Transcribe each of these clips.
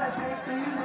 I'm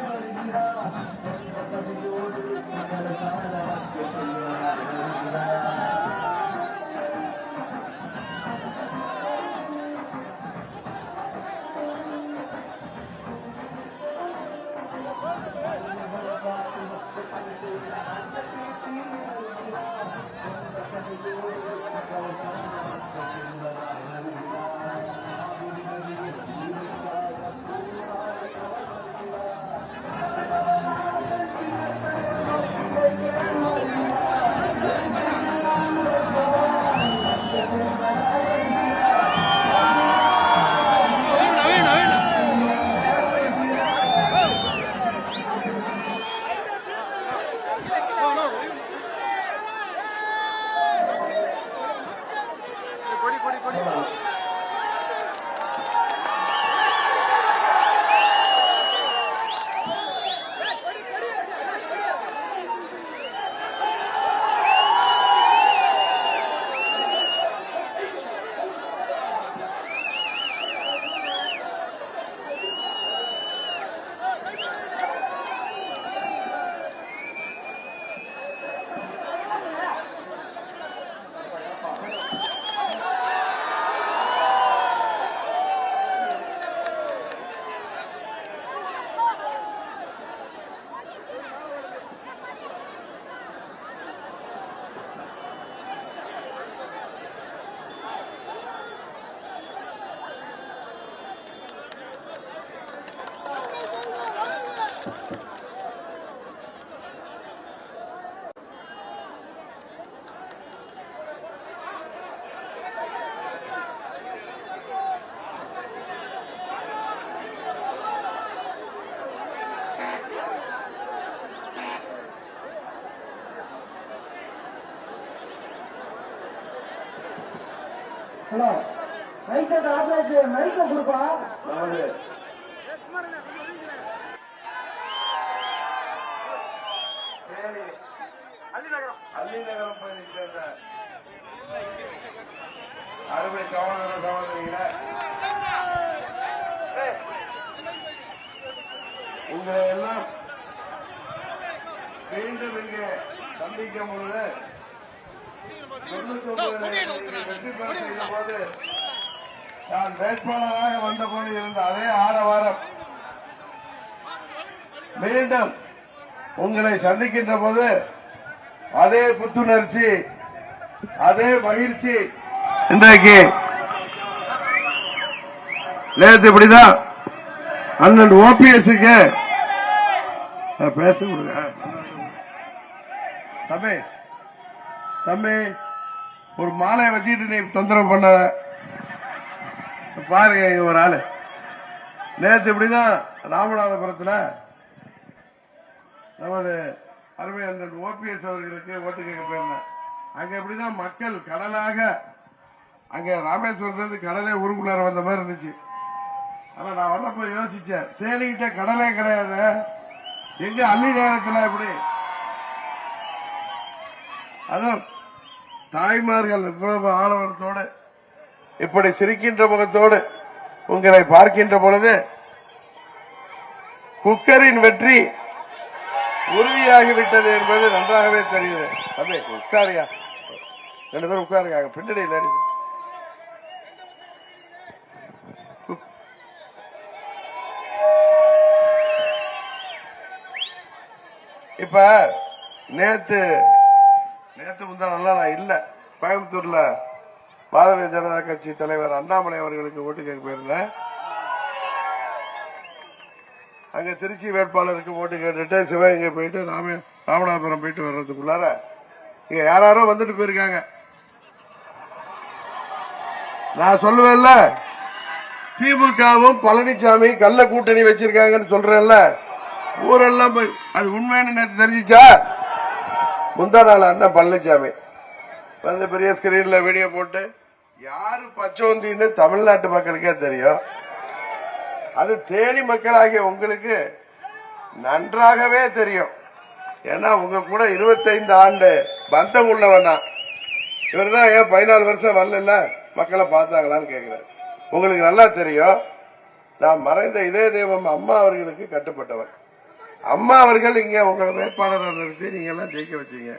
hello. மைசெட் ஆசாச்சு மைசை கொடுப்பா. அல்லிநகரம் பகுதியை சேர்ந்த அருமை சகோதர சகோதரிகளே. உங்களை எல்லாம் மீண்டும் இங்கே சந்திக்கும் பொழுது நான் வேட்பாளராக வந்தபோது இருந்த அதே ஆரவாரம். மீண்டும் உங்களை சந்திக்கின்ற போது அதே புத்துணர்ச்சி அதே மகிழ்ச்சி. இன்றைக்கு நேற்று இப்படிதான். அண்ணன் ஓபிஎஸ்க்கு பேச கொடுங்க தம்பி. தம்பி ஒரு மாலையை வச்சுட்டு நீ தொந்தரவு பண்ண பாருங்க இங்க ஒரு ஆளு. நேற்று இப்படிதான் ராமநாதபுரத்துல நமது அருமை அண்ணன் ஓபிஎஸ் அவர்களுக்கு ஓட்டு கேட்க போயிருந்தேன். அங்க எப்படிதான் மக்கள் கடலாக அங்க ராமேஸ்வரத்துல இருந்து கடலே ஊருக்குள்ளார வந்த மாதிரி இருந்துச்சு. ஆனா நான் வரப்ப யோசிச்சேன் தேனிக்கிட்ட கடலே கிடையாது. எங்க அள்ளி நேரத்துல எப்படி அதுவும் தாய்மார்கள் இவ்வளவு ஆணவத்தோடு இப்படி சிரிக்கின்ற முகத்தோடு உங்களை பார்க்கின்ற பொழுது குக்கரின் வெற்றி உறுதியாகிவிட்டது என்பது நன்றாகவே தெரியுது தம்பி உட்காரியா? ரெண்டு பேரும் உட்காருங்க. பின்னாடி இப்ப நேத்து நேத்து முந்தா நல்லா நான் இல்லை. கோயம்புத்தூர்ல பாரதிய ஜனதா கட்சி தலைவர் அண்ணாமலை அவர்களுக்கு ஓட்டு கேட்க போயிருந்தேன். அங்க திருச்சி வேட்பாளருக்கு ஓட்டு கேட்டுட்டு சிவகங்கை போயிட்டு ராம ராமநாதபுரம் போயிட்டு வர்றதுக்குள்ளார இங்க யாராரோ வந்துட்டு போயிருக்காங்க. நான் சொல்லுவேன்ல திமுகவும் பழனிசாமி கள்ள கூட்டணி வச்சிருக்காங்கன்னு சொல்றேன்ல. ஊரெல்லாம் போய் அது உண்மைன்னு நேற்று தெரிஞ்சிச்சா? முந்தா நாள் அண்ணன் பழனிசாமி வந்து பெரிய ஸ்கிரீன்ல வீடியோ போட்டு யாரு பச்சோந்தின்னு தமிழ்நாட்டு மக்களுக்கே தெரியும். அது தேனி மக்களாகிய உங்களுக்கு நன்றாகவே தெரியும். ஏன்னா உங்க கூட 25 ஆண்டு பந்தம் உள்ளவனா இவர் தான் ஏன் பதினாலு வருஷம் வரல மக்களை பார்த்தாங்களான்னு கேட்கிறார் உங்களுக்கு நல்லா தெரியும். நான் மறைந்த இதே தெய்வம் அம்மா அவர்களுக்கு கட்டுப்பட்டவன். அம்மா அவர்கள் இங்க உங்க வேட்பாளராக நிறுத்தி நீங்க எல்லாம் ஜெயிக்க வச்சீங்க.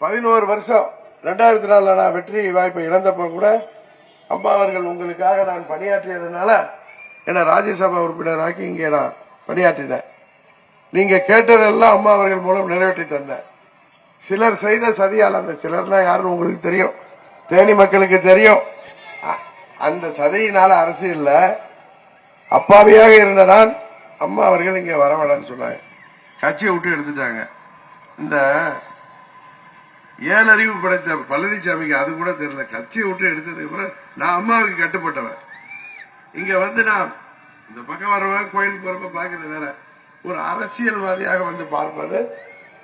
பதினோரு வருஷம். ரெண்டாயிரத்தி நாலுல நான் வெற்றி வாய்ப்பை இழந்தப்ப கூட அம்மா அவர்கள் உங்களுக்காக நான் பணியாற்றியதுனால என்ன ராஜ்யசபா உறுப்பினராக்கி இங்கே நான் பணியாற்றினேன். நீங்க கேட்டதெல்லாம் அம்மா அவர்கள் மூலம் நிறைவேற்றி தந்தேன். சிலர் செய்த சதியால் அந்த சிலர்னா யாருன்னு உங்களுக்கு தெரியும். தேனி மக்களுக்கு தெரியும். அந்த சதியினால அரசியல்ல அப்பாவியாக இருந்த நான் அம்மா அவர்கள் இங்கே வரவேடான்னு சொன்னாங்க. கட்சியை விட்டு எடுத்துட்டாங்க. இந்த ஏழறிவு படைத்த பழனிசாமிக்கு அது கூட தெரியல. கட்சியை விட்டு எடுத்ததுக்கு அப்புறம் நான் அம்மாவுக்கு கட்டுப்பட்டவன். இங்க வந்து நான் இந்த பக்கம் வருவேன் கோயிலுக்கு போறப்ப பாக்குறது வேற. ஒரு அரசியல்வாதியாக வந்து பார்ப்பது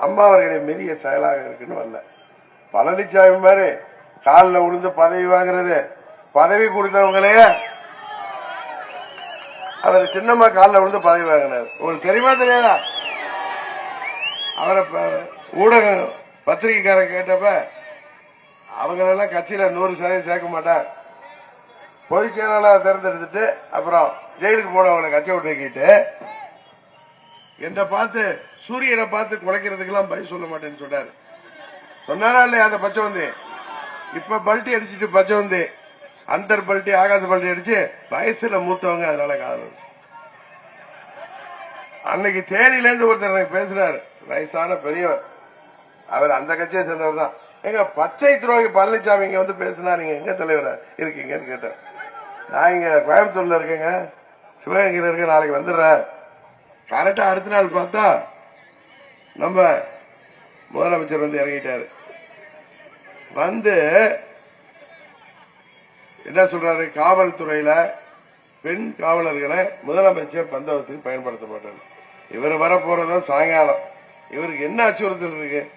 அம்மா அவர்களை மீறிய செயலாக இருக்குன்னு வரல. பழனிசாமி மாதிரி காலில் விழுந்து பதவி வாங்குறது பதவி கொடுத்தவங்களையே அவர் சின்னம்மா காலில் விழுந்து பதவி வாங்கினார். உங்களுக்கு தெரியுமா தெரியாதா? அவரை ப- ஊடக பத்திரிகைக்காரன் கேட்டப்ப அவங்களெல்லாம் கட்சியில நூறு சதவீதம் சேர்க்க மாட்டேன் பொதுச் செயலாளர் தேர்ந்தெடுத்துட்டு அப்புறம் ஜெயிலுக்கு போனவங்களை கட்சி விட்டு வைக்கிட்டு என்ன பார்த்து சூரியனை பார்த்து குலைக்கிறதுக்கெல்லாம் பய சொல்ல மாட்டேன்னு சொன்னாரு. சொன்னாரா இல்லையா அந்த பச்சை வந்து இப்ப பல்ட்டி அடிச்சிட்டு பச்சை வந்து அந்தர் பல்ட்டி ஆகாச பல்ட்டி அடிச்சு வயசுல மூத்தவங்க அதனால காதல் அன்னைக்கு தேனில இருந்து ஒருத்தர் எனக்கு பேசுறாரு. வயசான பெரியவர். அவர் அந்த கட்சியை சேர்ந்தவர் தான். எங்க பச்சை துரோகி பழனிசாமி இங்க வந்து பேசினா நீங்க எங்க தலைவரா இருக்கீங்கன்னு கேட்டார் நான் இங்க கோயம்புத்தூர்ல இருக்கேங்க. சிவகங்கையில இருக்க நாளைக்கு வந்துடுறேன். கரெக்டா அடுத்த நாள் பார்த்தா நம்ம முதலமைச்சர் வந்து இறங்கிட்டாரு. வந்து என்ன சொல்றாரு? காவல்துறையில பெண் காவலர்களை முதலமைச்சர் பந்தவத்துக்கு பயன்படுத்த மாட்டார். இவர் வர சாயங்காலம். இவருக்கு என்ன அச்சுறுத்தல் இருக்கு?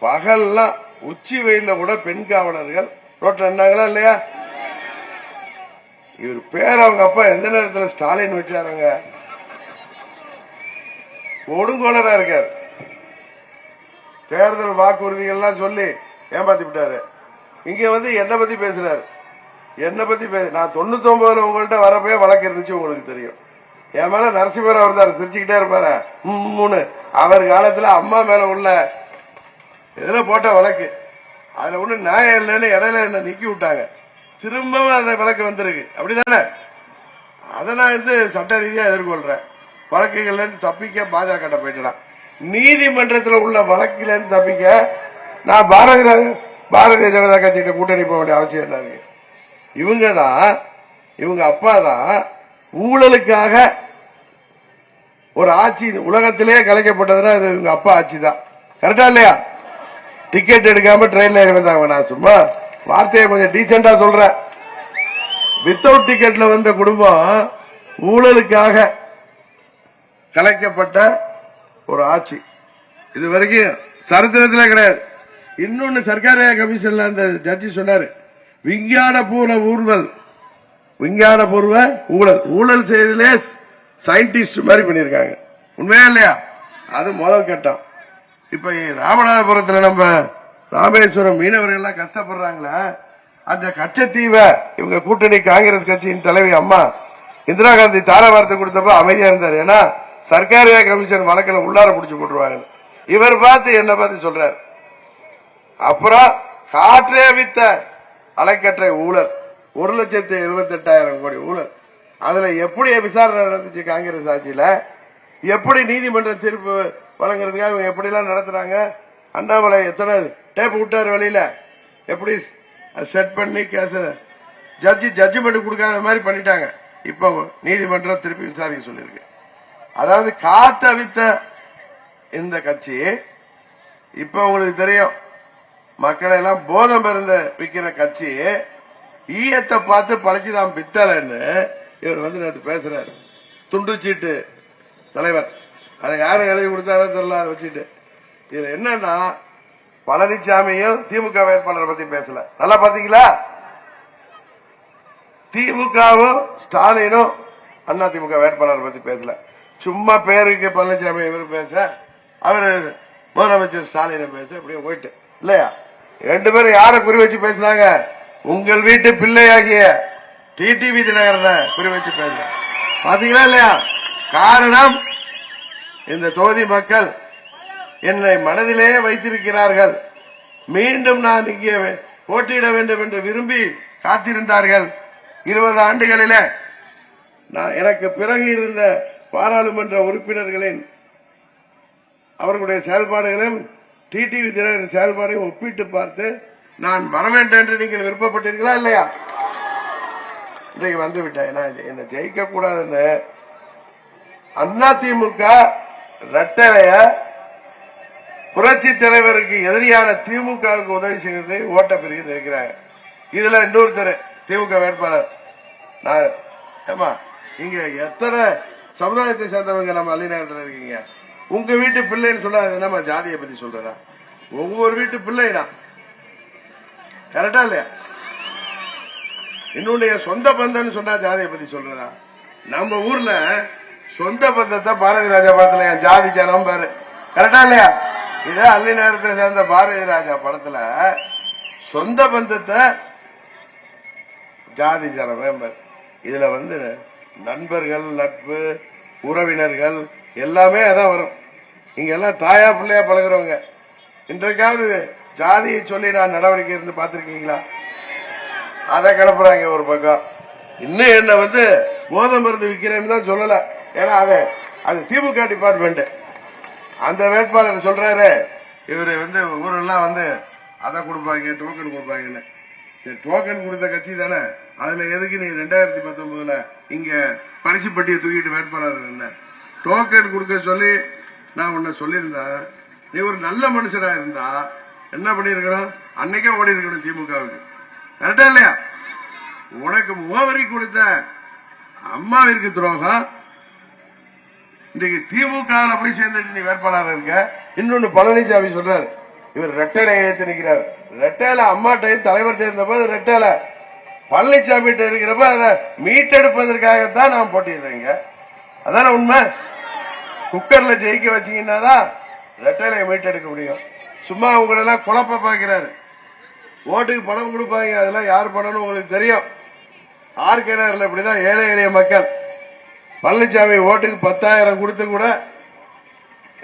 பகல்லாம் உச்சி வெயில்ல கூட பெண் காவலர்கள் ரோட்ல நின்னாங்களா இல்லையா? இவர் பேர் அவங்க அப்பா எந்த நேரத்தில் ஸ்டாலின் வச்சாருங்க கொடுங்கோலரா இருக்கார். தேர்தல் வாக்குறுதிகள்லாம் சொல்லி ஏமாத்தி விட்டாரு இங்க வந்து என்ன பத்தி பேசுறாரு. என்ன பத்தி பேச நான் தொண்ணூத்தி ஒன்பதுல உங்கள்கிட்ட வரப்பே வழக்கு இருந்துச்சு உங்களுக்கு தெரியும். என் மேல அவர் தான் சிரிச்சுக்கிட்டே இருப்பாரு. மூணு அவர் காலத்துல அம்மா மேல உள்ள இதுல போட்ட வழக்கு. அதுல ஒண்ணு நியாயம் இல்லைன்னு இடையில என்ன நீக்கி விட்டாங்க. திரும்பவும் அந்த வழக்கு வந்திருக்கு. அப்படிதானே? அதை நான் வந்து சட்ட ரீதியா எதிர்கொள்றேன். வழக்குகள்ல இருந்து தப்பிக்க பாஜக கிட்ட நீதிமன்றத்தில் உள்ள வழக்கில இருந்து தப்பிக்க நான் பாரதிய பாரதிய ஜனதா கட்சிகிட்ட கூட்டணி போக வேண்டிய அவசியம் என்ன இருக்கு? இவங்க தான் இவங்க அப்பா தான் ஊழலுக்காக ஒரு ஆட்சி உலகத்திலே கலைக்கப்பட்டதுன்னா அது இவங்க அப்பா ஆட்சி தான் கரெக்டா இல்லையா? டிக்கெட் எடுக்காம ட்ரெயின்ல இருந்தாங்க நான் சும்மா வார்த்தையை கொஞ்சம் டீசெண்டா சொல்றேன். வித்தவுட் டிக்கெட்ல வந்த குடும்பம் ஊழலுக்காக கலைக்கப்பட்ட ஒரு ஆட்சி. இது வரைக்கும் சரித்திரத்திலே கிடையாது. இன்னொன்னு சர்க்காரிய கமிஷன்ல அந்த ஜட்ஜி சொன்னாரு. விஞ்ஞான பூர்வ ஊழல் விஞ்ஞான பூர்வ ஊழல். ஊழல் செய்ததிலே சயின்டிஸ்ட் மாதிரி பண்ணிருக்காங்க உண்மையா இல்லையா? அது முதல் கட்டம். இப்ப ராமநாதபுரத்துல நம்ம ராமேஸ்வரம் மீனவர்கள் கஷ்டப்படுறாங்களா அந்த கச்சத்தீவை இவங்க கூட்டணி காங்கிரஸ் கட்சியின் தலைவி அம்மா இந்திரா காந்தி தாராவாரத்தை கொடுத்தப்ப அமைதியா இருந்தார். ஏன்னா சர்க்காரிய கமிஷன் வழக்கில் உள்ளார பிடிச்சு போட்டுருவாங்க. இவர் பார்த்து என்ன பார்த்து சொல்றாரு. அப்புறம் காற்றே வித்த அலைக்கற்றை ஊழல். ஒரு லட்சத்து எழுபத்தி எட்டாயிரம் கோடி ஊழல். அதுல எப்படி விசாரணை நடந்துச்சு காங்கிரஸ் ஆட்சியில? எப்படி நீதிமன்ற தீர்ப்பு வழங்குறதுக்காக இவங்க எப்படிலாம் நடத்துறாங்க? அண்ணாமலை எத்தனை டேப் விட்டாரு வெளியில? எப்படி செட் பண்ணி கேச ஜட்ஜி ஜட்ஜ்மெண்ட் கொடுக்காத மாதிரி பண்ணிட்டாங்க. இப்போ நீதிமன்றம் திருப்பி விசாரிக்க சொல்லியிருக்கு. அதாவது காத்தவித்த இந்த கட்சி இப்ப உங்களுக்கு தெரியும் மக்களை எல்லாம் போதம் இருந்த விற்கிற கட்சி ஈயத்தை பார்த்து பழச்சிதான் பித்தளைன்னு இவர் வந்து நேற்று பேசுறாரு. துண்டு சீட்டு தலைவர். அதை யாரும் எழுதி கொடுத்தாலும் தெரியல அதை வச்சுட்டு இதுல என்னன்னா பழனிசாமியும் திமுக வேட்பாளரை பத்தி பேசல. நல்லா பாத்தீங்களா? திமுகவும் ஸ்டாலினும் அண்ணா திமுக வேட்பாளரை பத்தி பேசல. சும்மா பேருக்கு பழனிசாமி இவர் பேச அவர் முதலமைச்சர் ஸ்டாலினை பேச இப்படியே போயிட்டு. இல்லையா? ரெண்டு பேரும் யாரை குறி வச்சு பேசினாங்க? உங்கள் வீட்டு பிள்ளையாகிய டிடிவி தினகரனை குறி வச்சு பேச பாத்தீங்களா இல்லையா? காரணம் இந்த தொகுதி மக்கள் என்னை மனதிலே வைத்திருக்கிறார்கள். மீண்டும் நான் இங்கே போட்டியிட வேண்டும் என்று விரும்பி காத்திருந்தார்கள். இருபது ஆண்டுகளில நான் எனக்கு பிறகு இருந்த பாராளுமன்ற உறுப்பினர்களின் அவர்களுடைய செயல்பாடுகளையும் டிடிவி தினகரன் செயல்பாடையும் ஒப்பிட்டு பார்த்து நான் வர வேண்டும் என்று நீங்கள் விருப்பப்பட்டீர்களா இல்லையா? இன்றைக்கு வந்து விட்டேன். நான் என்னை ஜெயிக்க கூடாதுன்னு அதிமுக ரெட்டலைய புரட்சி தலைவருக்கு எதிரியான திமுகவுக்கு உதவி செய்வதை ஓட்ட பிரிவு இருக்கிறாங்க. இதுல இன்னொருத்தர் திமுக வேட்பாளர். நான் ஏமா இங்க எத்தனை சமுதாயத்தை சேர்ந்தவங்க நம்ம அள்ளிநகரத்தில் இருக்கீங்க? உங்க வீட்டு பிள்ளைன்னு சொன்னா நம்ம ஜாதியை பத்தி சொல்றதா? ஒவ்வொரு வீட்டு பிள்ளைனா. கரெக்டா இல்லையா? என்னுடைய சொந்த பந்தம்னு சொன்னா ஜாதியை பத்தி சொல்றதா? நம்ம ஊர்ல சொந்த பந்தத்தை பாரதி ராஜா படத்துல என் ஜாதி ஜனம் பாரு. கரெக்டா இல்லையா? இதே அள்ளி நேரத்தை சேர்ந்த பாரதி ராஜா படத்துல சொந்த பந்தத்தை ஜாதி ஜனம் பாரு. இதுல வந்து நண்பர்கள் நட்பு உறவினர்கள் எல்லாமே அதான் வரும். இங்கெல்லாம் தாயா பிள்ளையா பழகுறவங்க. இன்றைக்காவது ஜாதியை சொல்லி நான் நடவடிக்கை இருந்து பார்த்திருக்கீங்களா? அதை கிளப்புறாங்க ஒரு பக்கம். இன்னும் என்ன வந்து போதை மருந்து விற்கிறேன்னு தான் சொல்லல. ஏன்னா அது அது திமுக டிபார்ட்மெண்ட் அந்த வேட்பாளர் சொல்றாரு இவர் வந்து ஊரெல்லாம் வந்து அதை கொடுப்பாங்க டோக்கன் கொடுப்பாங்கன்னு. சரி டோக்கன் கொடுத்த கட்சி தானே? அதுல எதுக்கு நீ ரெண்டாயிரத்தி பத்தொன்பதுல இங்க பரிசுப்பட்டியை தூக்கிட்டு வேட்பாளர் என்ன டோக்கன் கொடுக்க சொல்லி நான் உன்னை சொல்லியிருந்தேன். நீ ஒரு நல்ல மனுஷனா இருந்தா என்ன பண்ணிருக்கணும் அன்னைக்கே ஓடி இருக்கணும் திமுகவுக்கு. கரெக்டா இல்லையா? உனக்கு முகவரி கொடுத்த அம்மாவிற்கு துரோகம். இன்றைக்கு திமுக போய் சேர்ந்துட்டு நீ வேட்பாளர் இருக்க. இன்னொன்னு பழனிசாமி சொல்றாரு. இவர் ரெட்டலை ஏத்து நிற்கிறார் ரெட்டையில அம்மாட்டையும் தலைவர்கிட்ட இருந்தபோது ரெட்டையில பழனிசாமி இருக்கிறப்ப அதை மீட்டெடுப்பதற்காகத்தான் நான் போட்டிடுறேங்க அதான உண்மை? குக்கர்ல ஜெயிக்க வச்சீங்கன்னா தான் ரெட்டையில மீட்டெடுக்க முடியும். சும்மா உங்களெல்லாம் குழப்ப பாக்கிறாரு. ஓட்டுக்கு பணம் கொடுப்பாங்க அதெல்லாம் யார் பண்ணணும் உங்களுக்கு தெரியும். ஆர்கேனர்ல இப்படிதான் ஏழை எளிய மக்கள். பழனிசாமி ஓட்டுக்கு பத்தாயிரம் கொடுத்து கூட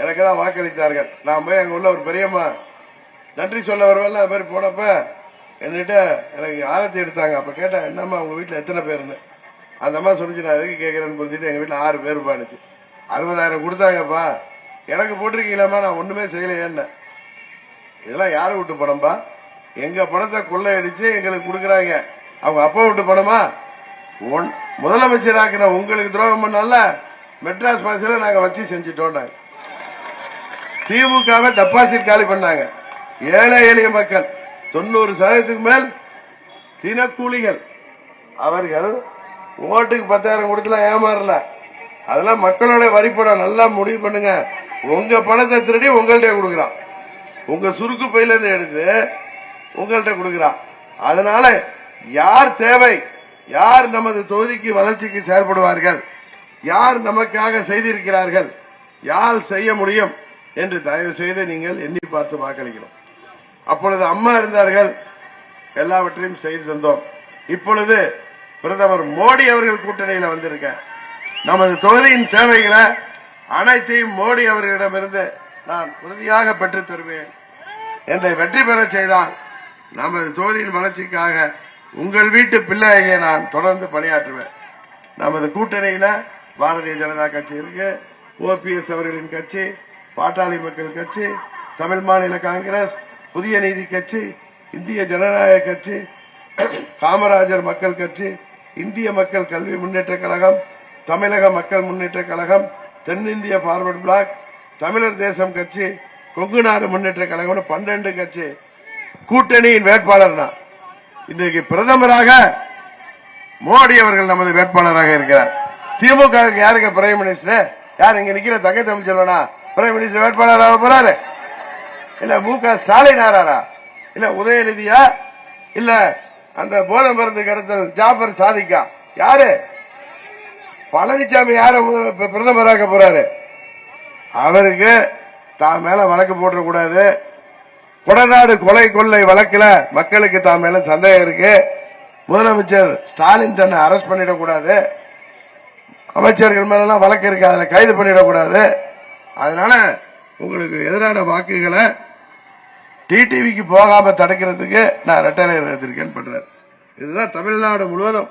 எனக்கு தான் வாக்களித்தார்கள். நான் போய் அங்க உள்ள ஒரு பெரியம்மா நன்றி சொல்ல வருவேன்ல அது மாதிரி போனப்ப என்கிட்ட எனக்கு ஆரத்தி எடுத்தாங்க. அப்ப கேட்டேன் என்னம்மா உங்க வீட்டுல எத்தனை பேருன்னு. அந்த அம்மா சொல்லிச்சு நான் எதுக்கு கேட்கறேன்னு புரிஞ்சுட்டு எங்க வீட்டுல ஆறு பேர் பானுச்சு அறுபதாயிரம் கொடுத்தாங்கப்பா. எனக்கு போட்டிருக்கீங்களாம்மா நான் ஒண்ணுமே செய்யலையேன்ன. இதெல்லாம் யாரு விட்டு பணம்பா எங்க பணத்தை கொள்ளையடிச்சு எங்களுக்கு கொடுக்கறாங்க. அவங்க அப்பா விட்டு பணமா? ஒன்- முதலமைச்சராக்கின உங்களுக்கு துரோகம் பண்ணல மெட்ராஸ் பாசில நாங்க வச்சு செஞ்சுட்டோம் நாங்க. திமுகவை டெபாசிட் காலி பண்ணாங்க. ஏழை எளிய மக்கள் தொண்ணூறு சதவீதத்துக்கு மேல் தினக்கூலிகள். அவர்கள் ஓட்டுக்கு பத்தாயிரம் கொடுத்துலாம் ஏமாறல. அதெல்லாம் மக்களோட வரிப்படம் நல்லா முடிவு பண்ணுங்க. உங்க பணத்தை திருடி உங்கள்ட்ட கொடுக்குறான். உங்க சுருக்கு பையில இருந்து எடுத்து உங்கள்ட்ட கொடுக்குறான். அதனால யார் தேவை? யார் நமது தொகுதிக்கு வளர்ச்சிக்கு செயல்படுவார்கள் யார் நமக்காக செய்திருக்கிறார்கள்? யார் செய்ய முடியும்? என்று தயவு செய்து நீங்கள் எண்ணி பார்த்து வாக்களிக்கிறோம் அப்பொழுது அம்மா இருந்தார்கள். எல்லாவற்றையும் செய்து தந்தோம். இப்பொழுது பிரதமர் மோடி அவர்கள் கூட்டணியில வந்திருக்க நமது தொகுதியின் சேவைகளை அனைத்தையும் மோடி அவர்களிடமிருந்து நான் உறுதியாக பெற்றுத் தருவேன். என்னை வெற்றி பெறச் செய்தால் நமது தொகுதியின் வளர்ச்சிக்காக உங்கள் வீட்டு பிள்ளையை நான் தொடர்ந்து பணியாற்றுவேன். நமது கூட்டணியில பாரதிய ஜனதா கட்சி இருக்கு ஓபிஎஸ் அவர்களின் கட்சி பாட்டாளி மக்கள் கட்சி தமிழ் மாநில காங்கிரஸ் புதிய நீதி கட்சி இந்திய ஜனநாயக கட்சி காமராஜர் மக்கள் கட்சி இந்திய மக்கள் கல்வி முன்னேற்ற கழகம் தமிழக மக்கள் முன்னேற்ற கழகம் தென்னிந்திய ஃபார்வர்ட் பிளாக் தமிழர் தேசம் கட்சி கொங்கு நாடு முன்னேற்ற கழகம் பன்னெண்டு கட்சி கூட்டணியின் வேட்பாளர் தான் இன்றைக்கு பிரதமராக மோடி அவர்கள் நமது வேட்பாளராக இருக்கிறார். திமுக யாருங்க பிரைம் மினிஸ்டர் யார் இங்க நிக்கிற தங்கை தமிழ்ச்செல்வனா? பிரைம் மினிஸ்டர் வேட்பாளராக போறாரு. இல்ல மு க ஸ்டாலின் ஆறாரா? இல்ல உதயநிதியா? இல்ல அந்த போதை மருந்து கடத்தல் ஜாஃபர் சாதிக்கா? யாரு? பழனிசாமி யார பிரதமராக பிரதமராக்க போறாரு? அவருக்கு தான் மேல வழக்கு போடக்கூடாது கொடநாடு கொலை கொள்ளை வழக்குல மக்களுக்கு தான் மேல சந்தேகம் இருக்கு. முதலமைச்சர் ஸ்டாலின் தன்னை அரெஸ்ட் பண்ணிடக்கூடாது அமைச்சர்கள் மேலாம் வழக்கு இருக்கு அதில் கைது பண்ணிடக்கூடாது அதனால உங்களுக்கு எதிரான வாக்குகளை டிடிவிக்கு போகாம தடுக்கிறதுக்கு நான் ரெட்டலை எடுத்திருக்கேன் பண்றேன். இதுதான் தமிழ்நாடு முழுவதும்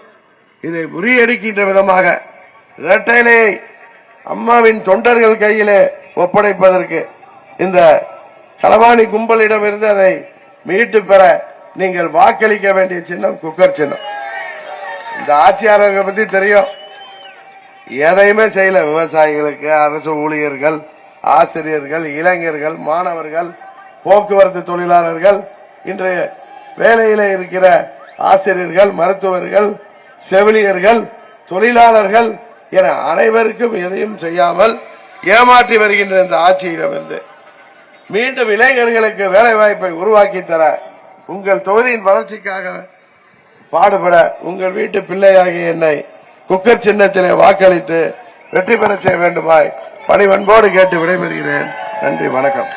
இதை முறியடிக்கின்ற விதமாக இரட்டைலை அம்மாவின் தொண்டர்கள் கையிலே ஒப்படைப்பதற்கு இந்த களவாணி கும்பலிடமிருந்து அதை மீட்டு பெற நீங்கள் வாக்களிக்க வேண்டிய சின்னம் குக்கர் சின்னம். இந்த ஆட்சியாளர்களை பத்தி தெரியும். எதையுமே செய்யல. விவசாயிகளுக்கு அரசு ஊழியர்கள் ஆசிரியர்கள் இளைஞர்கள் மாணவர்கள் போக்குவரத்து தொழிலாளர்கள் இன்றைய வேலையில இருக்கிற ஆசிரியர்கள் மருத்துவர்கள் செவிலியர்கள் தொழிலாளர்கள் என அனைவருக்கும் எதையும் செய்யாமல் ஏமாற்றி வருகின்ற இந்த ஆட்சியிடமிருந்து மீண்டும் இளைஞர்களுக்கு வேலை வாய்ப்பை உருவாக்கி தர உங்கள் தொகுதியின் வளர்ச்சிக்காக பாடுபட உங்கள் வீட்டு பிள்ளையாகிய என்னை குக்கர் சின்னத்திலே வாக்களித்து வெற்றி பெற செய்ய வேண்டுமாய் பணிவன்போடு கேட்டு விடைபெறுகிறேன். நன்றி வணக்கம்.